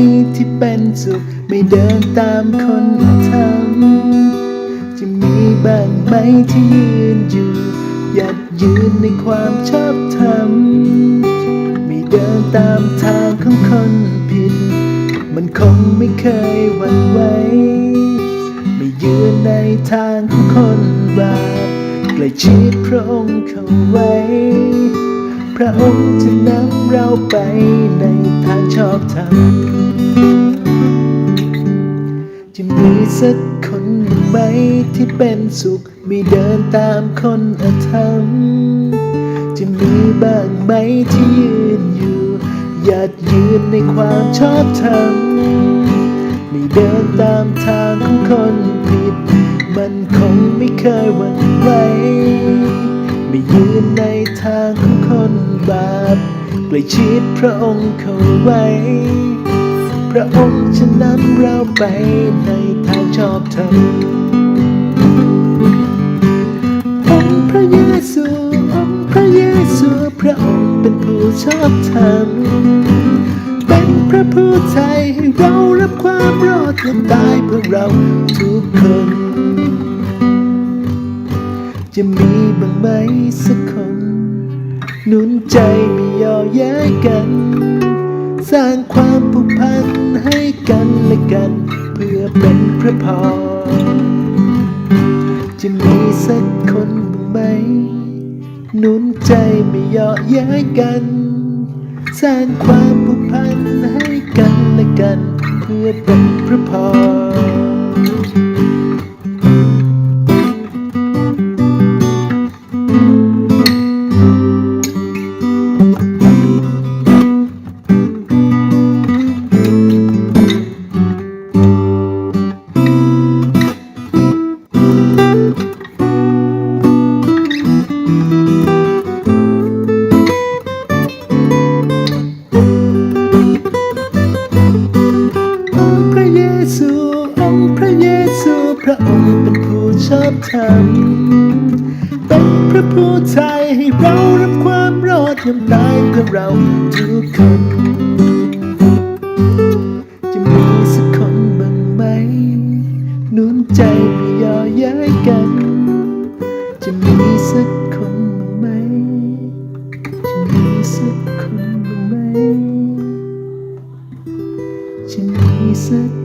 ไหมที่เป็นสุขไม่เดินตามคนทำจะมีบ้างไหมที่ยืนอยู่หยัดยืนในความชอบธรรมไม่เดินตามทางของคนผิด มันคงไม่เคยหวั่นไหวไม่ยืนในทางของคนบาปใกล้ชิดพระองค์เข้าไว้ พระองค์จะนำเราไปในทางชอบธรรม สักคนไหมที่เป็นสุข ไม่เดินตามคนอธรรม จะมีบ้างไหมที่ยืนอยู่ หยัดยืนในความชอบธรรม ไม่เดินตามทางของคนผิด มันคงไม่เคยหวั่นไหวไม่ยืนในทางของคนบาปใกล้ชิดพระองค์เขาไว้ พระองค์จะนำเราไปในทางชอบธรรมองค์พระเยซูองค์พระเยซูพระองค์เป็นผู้ชอบธรรมเป็นพระผู้ไทยให้เรารับความรอดและตายเพื่อเราทุกคน จะมีบ้างไหมสักคนหนุนใจไม่ย่อแย้กัน สร้างความผูกพันให้กันและกัน เพื่อเป็นพระพรจะมีสักคนไหมหนุนใจไม่ย่อแย้กัน สร้างความผูกพันให้กันและกัน เพื่อเป็นพระพร พระองค์เป็นผู้ชอบธรรมเป็นพระผู้ไทยให้เรารับความรอดยอมตายเพื่อเราทุกคน จะมีสักคนบ้างไหมนุนใจไม่ย่อแย้กัน จะมีสักคนบ้างไหม จะมีสักคนบ้างไหม จะมีสัก